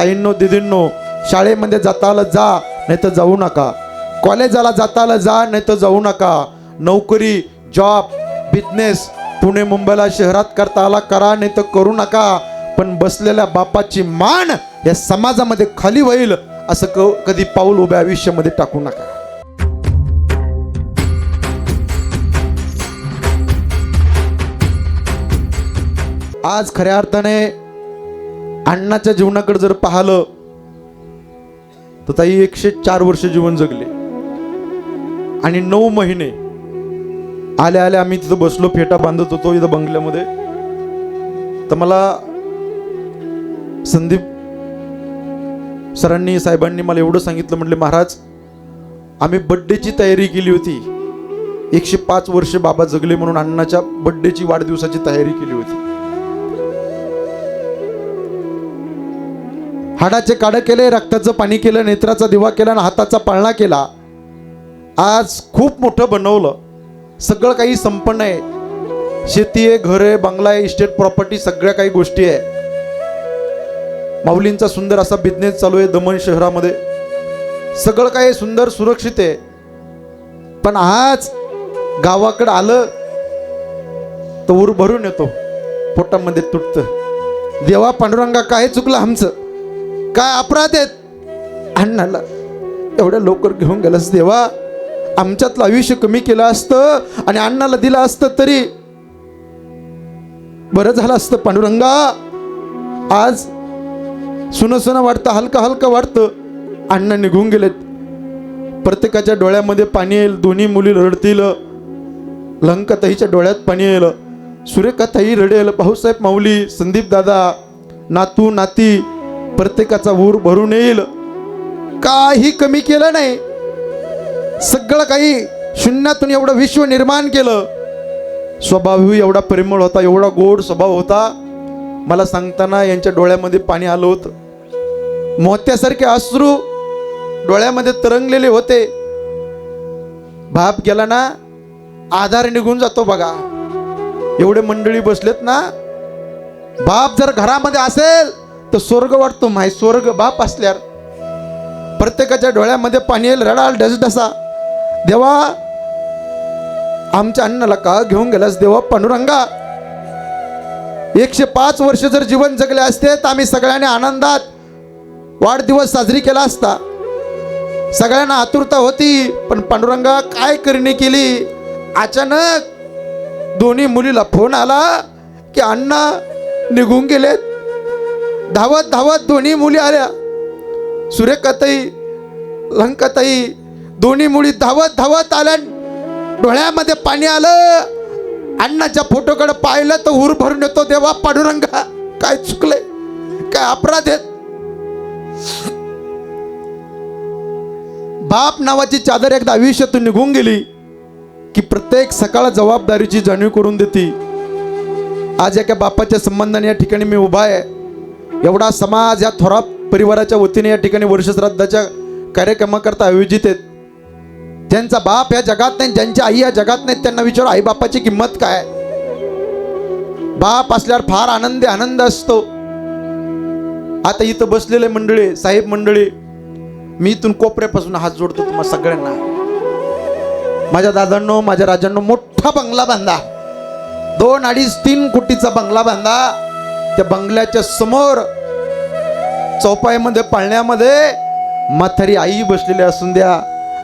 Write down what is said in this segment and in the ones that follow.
ताईंनो दिदींनो शाळेमध्ये जाता आलं जा नाही तर जाऊ नका. कॉलेजाला जाता आलं जा नाही तर जाऊ नका. नोकरी जॉब बिझनेस पुणे मुंबईला शहरात करता आला करा नाही तर करू नका. पण बसलेल्या बापाची मान या समाजामध्ये खाली होईल असं क कधी पाऊल उभ्या आयुष्यामध्ये टाकू नका. आज खऱ्या अर्थाने अण्णाच्या जीवनाकडे जर पाहिलं तर ताई एकशे चार वर्ष जीवन जगले. आणि नऊ महिने आल्या आल्या आम्ही तिथं बसलो फेटा बांधत होतो इथं बंगल्यामध्ये. तर मला संदीप सरांनी साहेबांनी मला एवढं सांगितलं म्हटले महाराज आम्ही बड्डेची तयारी केली होती. एकशे पाच वर्ष बाबा जगले म्हणून अण्णाच्या बड्डेची वाढदिवसाची तयारी केली होती. हाडाचे काडं केले रक्ताचं पाणी केलं नेत्राचा दिवा केला आणि हाताचा पाळणा केला. आज खूप मोठं बनवलं. सगळं काही संपन्न आहे. शेती आहे घर आहे बंगला आहे इस्टेट प्रॉपर्टी सगळ्या काही गोष्टी आहे. माऊलींचा सुंदर असा बिझनेस चालू आहे दमण शहरामध्ये. सगळं काही सुंदर सुरक्षित आहे. पण आज गावाकडं आलं तर उर भरून येतो. पोटामध्ये तुटतं. देवा पांडुरंगा काय चुकलं आमचं? काय अपराध आहेत? अण्णाला एवढ्या लवकर घेऊन गेलास देवा. आमच्यातलं आयुष्य कमी केलं असतं आणि अण्णाला दिलं असतं तरी बरं झालं असतं पांडुरंगा. आज सुन वाटतं हलका हलका वाटतं. अण्णा निघून गेलेत. प्रत्येकाच्या डोळ्यामध्ये पाणी येईल दोन्ही मुली रडतील. लंकाताईच्या डोळ्यात पाणी येईल. सुरेखाताई रडेल. भाऊसाहेब माऊली संदीप दादा नातू नाती प्रत्येकाचा ऊर भरून येईल. काही कमी केलं नाही. सगळं काही शून्यातून एवढं विश्व निर्माण केलं. स्वभावही एवढा प्रेमळ होता एवढा गोड स्वभाव होता. मला सांगताना यांच्या डोळ्यामध्ये पाणी आलं होतं. मोत्यासारखे अश्रू डोळ्यामध्ये तरंगलेले होते. बाप गेला ना आधार निघून जातो बघा. एवढे मंडळी बसलेत ना बाप जर घरामध्ये असेल तर स्वर्ग वाटतो माय स्वर्ग बाप असल्यावर. प्रत्येकाच्या डोळ्यामध्ये पाणी येईल रडाल ढसढसा देवा आमच्या अण्णाला का घेऊन गेलास देवा पांडुरंगा. एकशे पाच वर्ष जर जीवन जगले असते तर आम्ही सगळ्यांनी आनंदात वाढदिवस साजरी केला असता. सगळ्यांना आतुरता होती पण पांडुरंगा काय करणी केली? अचानक दोन्ही मुलीला फोन आला की अण्णा निघून गेलेत. धावत धावत दोन्ही मुली आल्या. सुरेखाताई लंकाताई दोन्ही मुली धावत धावत आल्या. डोळ्यामध्ये पाणी आलं. अण्णाच्या फोटोकडे पाहिलं तर उर भरून येतो देवा पांडुरंगा काय चुकले काय अपराध आहेत? बाप नावाची चादर एकदा आयुष्यातून निघून गेली की प्रत्येक सकाळ जबाबदारीची जाणीव करून देते. आज एका बापाच्या संबंधाने या ठिकाणी मी उभा आहे. एवढा समाज या थोरा परिवाराच्या वतीने या ठिकाणी वर्षश्राद्धाच्या कार्यक्रमाकरता आयोजित आहेत. ज्यांचा बाप या जगात नाही ज्यांची आई या जगात नाहीत त्यांना विचार आई बापाची किंमत काय बाप असल्यावर फार आनंदी आनंद असतो. आता इथं बसलेले मंडळी साहेब मंडळी मी इथून कोपऱ्यापासून हात जोडतो तुम्हा सगळ्यांना. माझ्या दादांनो माझ्या राजांनो मोठा बंगला बांधा. दोन अडीच तीन कोटीचा बंगला बांधा. त्या बंगल्याच्या समोर चौपाईमध्ये पाळण्यामध्ये म्हातारी आई बसलेली असून द्या.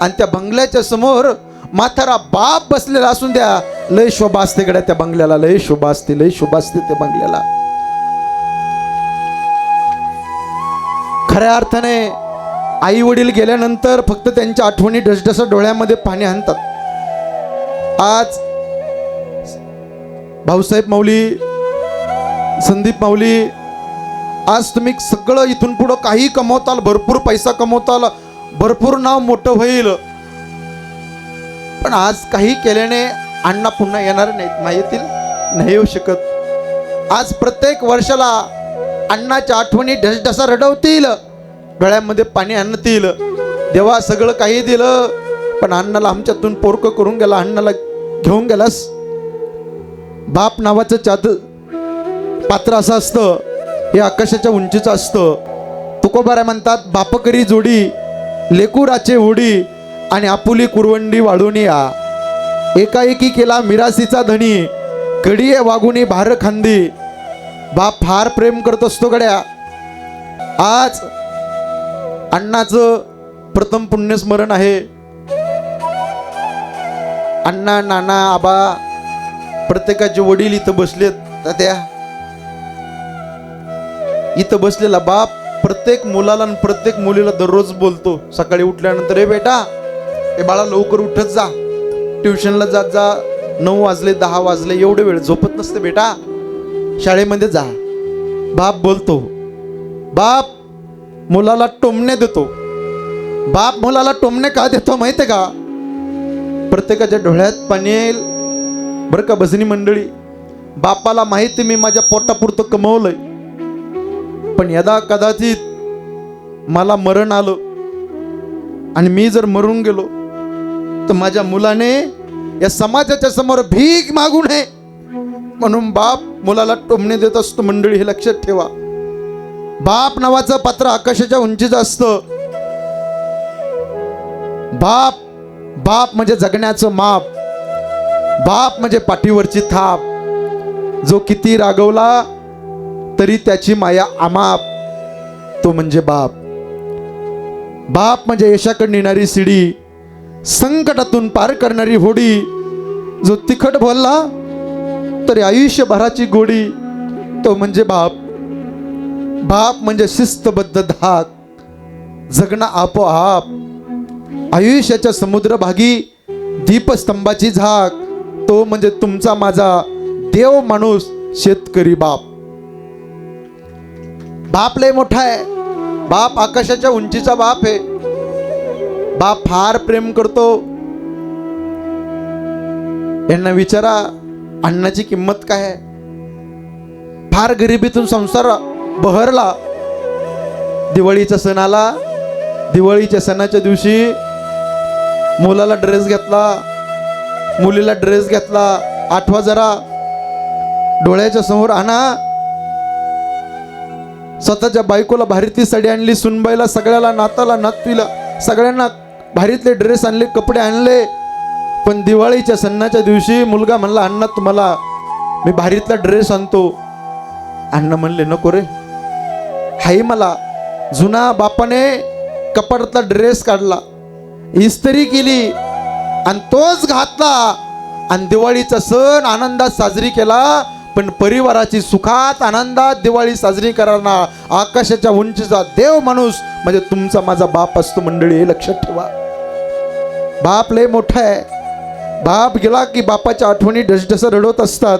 आणि त्या बंगल्याच्या समोर म्हातारा बाप बसलेला असून द्या. लय शोभा असते गड्या त्या बंगल्याला लय शोभा असते लय शोभा असते त्या बंगल्याला. खऱ्या अर्थाने आई वडील गेल्यानंतर फक्त त्यांच्या आठवणी ढसढसा डोळ्यामध्ये पाणी आणतात. आज भाऊसाहेब माऊली संदीप माऊली आज तुम्ही सगळं इथून पुढं काही कमवताल भरपूर पैसा कमवताल भरपूर नाव मोठं होईल. पण आज काही केल्याने अण्णा पुन्हा येणार नाहीत नाही येतील नाही येऊ शकत. आज प्रत्येक वर्षाला अण्णाच्या आठवणी ढसढसा रडवतील गळ्यामध्ये पाणी आणतील देवा सगळं काही दिलं पण अण्णाला आमच्यातून पोरकं करून गेला अण्णाला घेऊन गेलास? बाप नावाचं चाद पात्र असं असतं हे आकाशाच्या उंचीचं असतं. तो म्हणतात बापकरी जोडी लेकुराचे होडी आणि आपुली कुरवंडी वाढून या. एकाएकी केला मिरासीचा धनी कडिये वागुनी भार खांदी. बाप फार प्रेम करत असतो गड्या. आज अण्णाचं प्रथम पुण्यस्मरण आहे. अण्णा नाना आबा प्रत्येकाचे वडील इथं बसलेत. त्या इथं बसलेला बाप प्रत्येक मुलाला आणि प्रत्येक मुलीला दररोज बोलतो. सकाळी उठल्यानंतर हे बेटा हे बाळा लवकर उठत जा. ट्युशनला जात जा. नऊ वाजले दहा वाजले एवढे वेळ झोपत नसते बेटा. शाळेमध्ये जा. बाप बोलतो बाप मुलाला टोमणे देतो. बाप मुलाला टोमणे का देतो माहिती का? प्रत्येकाच्या डोळ्यात पाणी येईल. बरं का भजनी मंडळी? बापाला माहिती मी माझ्या पोटापुरतं कमवलंय. पण यदा कदाचित मला मरण आलं आणि मी जर मरून गेलो तर माझ्या मुलाने या समाजाच्या समोर भीक मागू नये. म्हणून बाप मुलाला टोमणे देत असतो. मंडळी हे लक्षात ठेवा. बाप नावाचं पात्र आकाशाच्या उंचीचं असतं. बाप बाप म्हणजे जगण्याचं माप. बाप म्हणजे पाठीवरची थाप. जो किती रागवला तरी त्याची माया अमाप तो म्हणजे बाप. बाप म्हणजे यशाकडे नेणारी शिडी संकटातून पार करणारी होडी जो तिखट बोलला तरी आयुष्यभराची गोडी तो म्हणजे बाप. बाप म्हणजे शिस्तबद्ध धाक जगणं आपोआप. आयुष्याच्या समुद्रभागी दीपस्तंभाची झाक तो म्हणजे तुमचा माझा देव माणूस शेतकरी बाप. बाप लय मोठा आहे. बाप आकाशाच्या उंचीचा बाप आहे. बाप फार प्रेम करतो. यांना विचारा अन्नाची किंमत काय आहे? फार गरिबीतून संसार बहरला. दिवाळीचा सण आला. दिवाळीच्या सणाच्या दिवशी मुलाला ड्रेस घेतला. मुलीला ड्रेस घेतला. आठवा जरा. डोळ्याच्या समोर आणा. स्वतःच्या बायकोला भारीतली साडी आणली सुनबाईला सगळ्याला नाताला नातवीला सगळ्यांना भारीतले ड्रेस आणले कपडे आणले. पण दिवाळीच्या सणाच्या दिवशी मुलगा म्हणला अण्णा तुम्हाला मी भारीतला ड्रेस आणतो. अण्णा म्हणले नको रे. हाई मला जुना बापाने कपाटातला ड्रेस काढला. इस्त्री केली आणि तोच घातला. आणि दिवाळीचा सण आनंदात साजरी केला. पण परिवाराची सुखात आनंदात दिवाळी साजरी करणार आकाशाच्या उंचीचा देव माणूस म्हणजे तुमचा माझा बाप असतो मंडळी हे लक्षात ठेवा. बाप लय मोठा आहे. बाप गेला की बापाच्या आठवणी ढसढस रडवत असतात.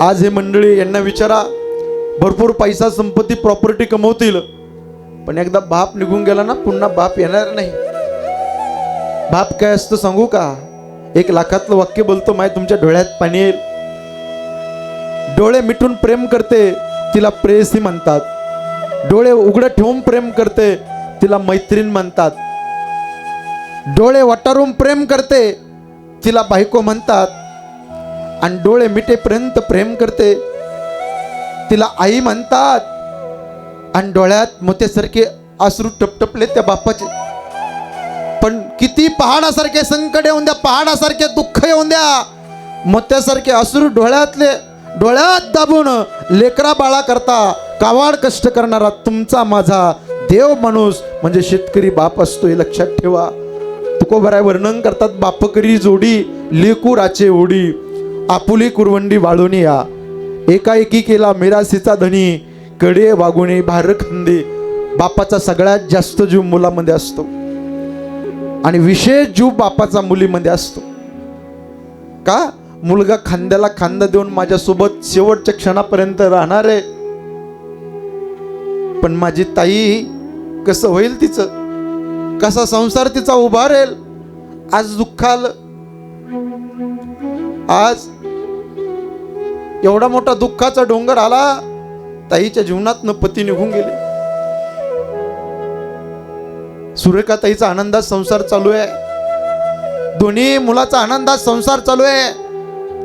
आज हे मंडळी यांना विचारा भरपूर पैसा संपत्ती प्रॉपर्टी कमवतील पण एकदा बाप निघून गेला ना पुन्हा बाप येणार नाही. बाप काय असतं सांगू का? एक लाखातलं वाक्य बोलतो माय तुमच्या डोळ्यात पाणी येईल. डोळे मिटून प्रेम करते तिला प्रेयसी म्हणतात. डोळे उघडं ठेवून प्रेम करते तिला मैत्रीण म्हणतात. डोळे वटारून प्रेम करते तिला बायको म्हणतात. आणि डोळे मिटेपर्यंत प्रेम करते तिला आई म्हणतात. आणि डोळ्यात मोत्यासारखे आसरू टपटपले त्या बापाचे. किती पहाडासारखे संकट येऊन द्या पहाडासारखे दुःख येऊन द्या. मोत्यासारखे असुर डोळ्यातले डोळ्यात दाबून लेकरा बाळा करता कावाड कष्ट करणारा तुमचा माझा देव माणूस म्हणजे शेतकरी बाप असतो हे लक्षात ठेवा. तुकोबराय वर्णन करतात बापकरी जोडी लेकुराचे ओढी आपुली कुरवंडी वाळून या. एकाएकी केला मिरासीचा धनी कडे वागुणे भार खंदे बापाचा सगळ्यात जास्त जीव मुलामध्ये असतो. आणि विशेष जीव बापाचा मुलीमध्ये असतो. का? मुलगा खांद्याला खांदा देऊन माझ्यासोबत शेवटच्या क्षणापर्यंत राहणार आहे. पण माझी ताई कसं होईल तिचं? कसा संसार तिचा उभा आज दुःख आलं. आज एवढा मोठा दुःखाचा डोंगर आला. ताईच्या जीवनातनं पती निघून गेले. सूर्यकाताईचा आनंदात संसार चालू आहे. दोन्ही मुलाचा आनंदात संसार चालू आहे.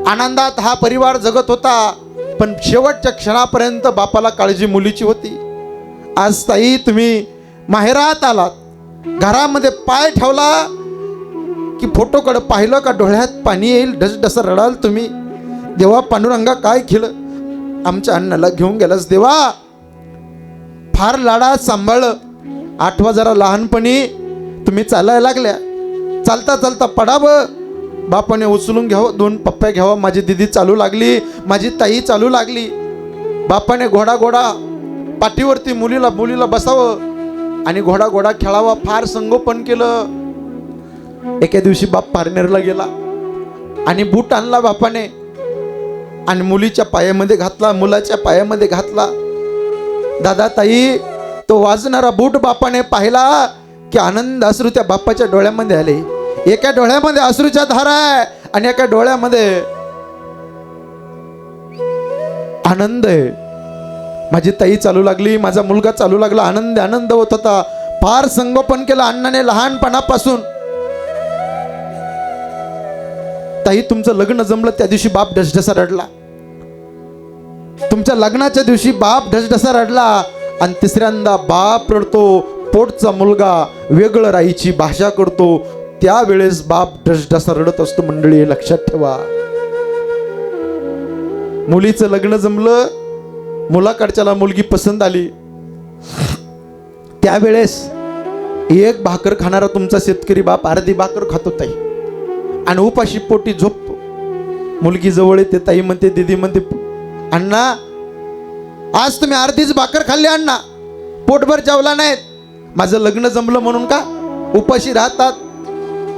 आनंदात हा परिवार जगत होता पण शेवटच्या क्षणापर्यंत बापाला काळजी मुलीची होती. आज ताई तुम्ही माहेरात आलात. घरामध्ये पाय ठेवला की फोटोकडे पाहिलं का? डोळ्यात पाणी येईल डस डस रडाल तुम्ही. देवा पांडुरंगा काय केलं? आमच्या अण्णाला घेऊन गेलास देवा. फार लाडात सांभाळलं आठवा जरा लहानपणी तुम्ही चालायला लागल्या. चालता चालता पडावं. बापाने उचलून घ्यावं दोन पप्प्या घ्यावं. माझी दिदी चालू लागली माझी ताई चालू लागली. बापाने घोडा घोडा पाठीवरती मुलीला मुलीला बसावं आणि घोडा घोडा खेळावा फार संगोपन केलं. एके दिवशी बाप पार्नेरला गेला आणि बूट आणला बापाने आणि मुलीच्या पायामध्ये घातला मुलाच्या पायामध्ये घातला. दादा ताई तो वाजणारा बूट बापाने पाहिला की आनंद अश्रू त्या बाप्पाच्या डोळ्यामध्ये आले. एका डोळ्यामध्ये अश्रूच्या धारा आहे आणि एका डोळ्यामध्ये आनंद आहे. माझी ताई चालू लागली माझा मुलगा चालू लागला. आनंद आनंद होत होता. फार संगोपन केलं अण्णाने लहानपणापासून. ताई तुमचं लग्न जमलं त्या दिवशी बाप ढसढसा रडला. तुमच्या लग्नाच्या दिवशी बाप ढसढसा रडला. आणि तिसऱ्यांदा बाप रडतो पोटचा मुलगा वेगळं राईची भाषा करतो. त्यावेळेस बाप ढसढसा रडत असतो मंडळी लक्षात ठेवा. मुलीचं लग्न जमलं मुलाकडच्याला मुलगी पसंत आली. त्यावेळेस एक भाकर खाणारा तुमचा शेतकरी बाप अर्धी भाकर खातो ताई. आणि उपाशी पोटी झोपतो. मुलगी जवळ येते ताई म्हणते दिदी म्हणते अण्णा आज तुम्ही अर्धीच भाकर खाल्ली अण्णा. पोटभर जेवला नाहीत. माझं लग्न जमलं म्हणून का? उपाशी राहतात.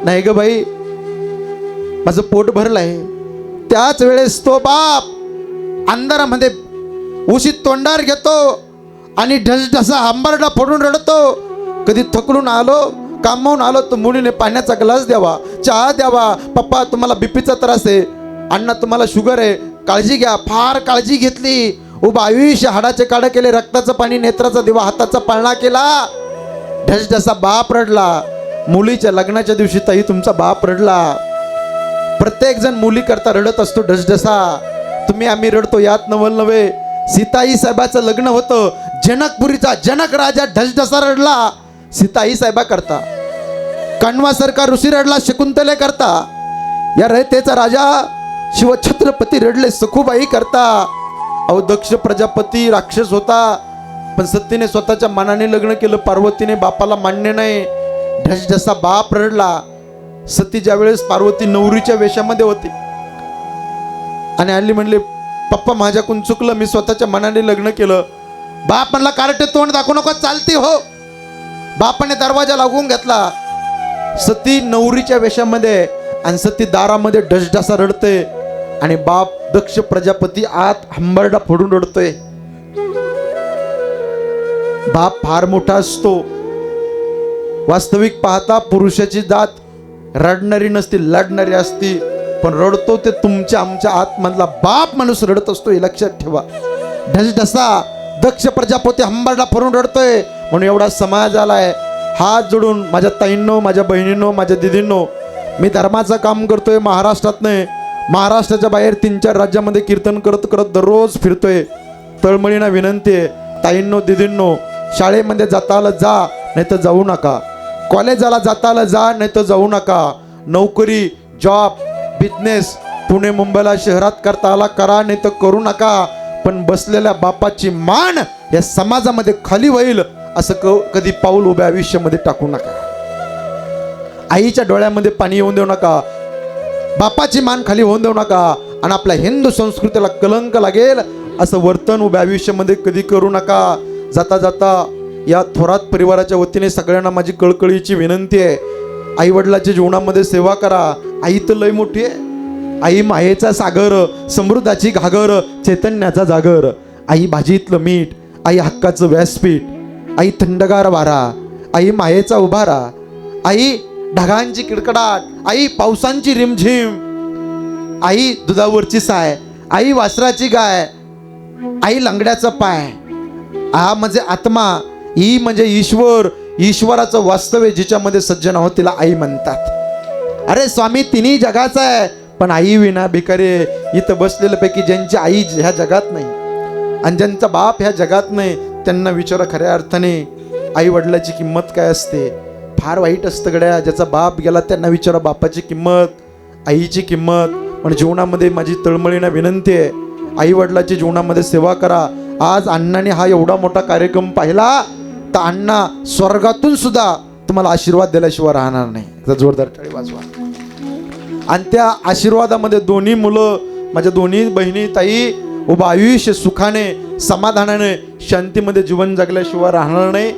नाही ग बाई माझं पोट भरलंय. त्याच वेळेस तो बाप अंधारामध्ये उशी तोंडार घेतो आणि ढसढसा आंबरडा फोडून रडतो. कधी थकलून आलो कामावून आलो तर मुलीने पाण्याचा ग्लास द्यावा चहा द्यावा. पप्पा तुम्हाला बीपीचा त्रास आहे. अण्णा तुम्हाला शुगर आहे. काळजी घ्या. फार काळजी घेतली. उभा आयुष्य हाडाचे काढ केले रक्ताचं पाणी नेत्राचा दिवा हाताचा पाळणा केला. ढसढसा बाप रडला मुलीच्या लग्नाच्या दिवशी तही तुमचा बाप रडला. प्रत्येक जण मुली करता रडत असतो ढसढसा तुम्ही आम्ही रडतो यात नवल नव्हे. सीताई साहेबाचं लग्न होतं जनकपुरीचा जनक राजा ढसढसा रडला सीताई साहेबा करता. कण्वा सरकार ऋषी रडला शकुंतले करता. या रयतेचा राजा शिवछत्रपती रडले सखूबाई करता. अहो दक्ष प्रजापती राक्षस होता पण सत्तीने स्वतःच्या मनाने लग्न केलं पार्वतीने बापाला मान्य नाही. ढसढसा बाप रडला सती ज्या वेळेस पार्वती नवरीच्या वेशामध्ये होती. आणि हल्ली म्हणले पप्पा माझ्याकडून चुकलं मी स्वतःच्या मनाने लग्न केलं. बाप म्हणला कार्टे तोंड दाखवू नको चालते हो. बापाने दरवाजा लागून घेतला. सती नवरीच्या वेशामध्ये आणि सती दारामध्ये ढसढसा रडते. आणि बाप दक्ष प्रजापती आत हंबरडा फोडून रडतोय बाप फार मोठा असतो. वास्तविक पाहता पुरुषाची जात रडणारी नसती लढणारी असती पण रडतो ते तुमच्या आमच्या आतमधला बाप माणूस रडत असतो हे लक्षात ठेवा. ढसढसा दक्ष प्रजापती हंबरडा फोडून रडतोय म्हणून एवढा समाज आलाय. हात जोडून माझ्या ताईंनो माझ्या बहिणींनो माझ्या दिदींनो मी धर्माचं काम करतोय महाराष्ट्रात नाही महाराष्ट्राच्या बाहेर तीन चार राज्यामध्ये कीर्तन करत करत दररोज फिरतोय. तळमळीना विनंती आहे ताईंनो दिदींनो शाळेमध्ये जाता आलं जा नाही तर जाऊ नका. कॉलेजाला जाता आलं जा नाही तर जाऊ नका. नोकरी जॉब बिझनेस पुणे मुंबईला शहरात करता आला करा नाही तर करू नका. पण बसलेल्या बापाची मान या समाजामध्ये खाली होईल असं क कधी पाऊल उभ्या आयुष्यामध्ये टाकू नका. आईच्या डोळ्यामध्ये पाणी येऊन देऊ नका. बापाची मान खाली होऊन देऊ नका. आणि आपल्या हिंदू संस्कृतीला कलंक लागेल. असं वर्तन उभ्या आयुष्यामध्ये कधी करू नका. जाता जाता या थोरात परिवाराच्या वतीने सगळ्यांना माझी कळकळीची विनंती आहे. आई वडिलाच्या जीवनामध्ये सेवा करा. आई तर लय मोठी आहे. आई मायेचा सागर समृद्धाची घागर चैतन्याचा जागर. आई भाजीतलं मीठ आई हक्काचं व्यासपीठ. आई थंडगार वारा. आई मायेचा उभारा. आई ढगांची किडकडाट आई पावसांची रिमझिम आई दुधावरची साय आई वासराची गाय आई लंगड्याचा पाय. हा म्हणजे आत्मा ही म्हणजे ईश्वर ईश्वराचं वास्तव्य जिच्यामध्ये सज्जन आहोत तिला आई म्हणतात. अरे स्वामी तिन्ही जगाचा आहे पण आई विना भिकारे इथं बसलेल्यापैकी ज्यांची आई ह्या जगात नाही आणि ज्यांचा बाप ह्या जगात नाही त्यांना विचारा खऱ्या अर्थाने आई वडिलाची किंमत काय असते? फार वाईट असतं गड्या. ज्याचा बाप गेला त्यांना विचारा बापाची किंमत आईची किंमत. पण जीवनामध्ये माझी तळमळीनं विनंती आहे आई वडिलाची जीवनामध्ये सेवा करा. आज अण्णाने हा एवढा मोठा कार्यक्रम पाहिला तर अण्णा स्वर्गातून सुद्धा तुम्हाला आशीर्वाद दिल्याशिवाय राहणार नाही. जोरदार टाळी वाजवा. आणि त्या आशीर्वादामध्ये दोन्ही मुलं माझ्या दोन्ही बहिणी ताई उभं आयुष्य सुखाने समाधानाने शांतीमध्ये जीवन जगल्याशिवाय राहणार नाही.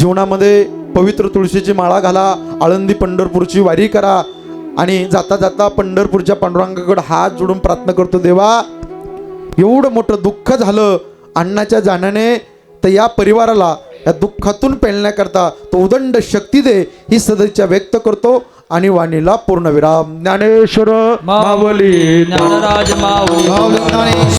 जीवनामध्ये पवित्र तुळशीची माळा घाला आळंदी पंढरपूरची वारी करा आणि जाता जाता पंढरपूरच्या पांडुरंगाकडे हात जोडून प्रार्थना करतो देवा एवढं मोठं दुःख झालं अण्णाच्या जाण्याने तर या परिवाराला या दुःखातून पेलण्याकरता तो उदंड शक्ती दे ही सदिच्छा व्यक्त करतो आणि वाणीला पूर्णविराम ज्ञानेश्वर मावली ज्ञानराज माऊली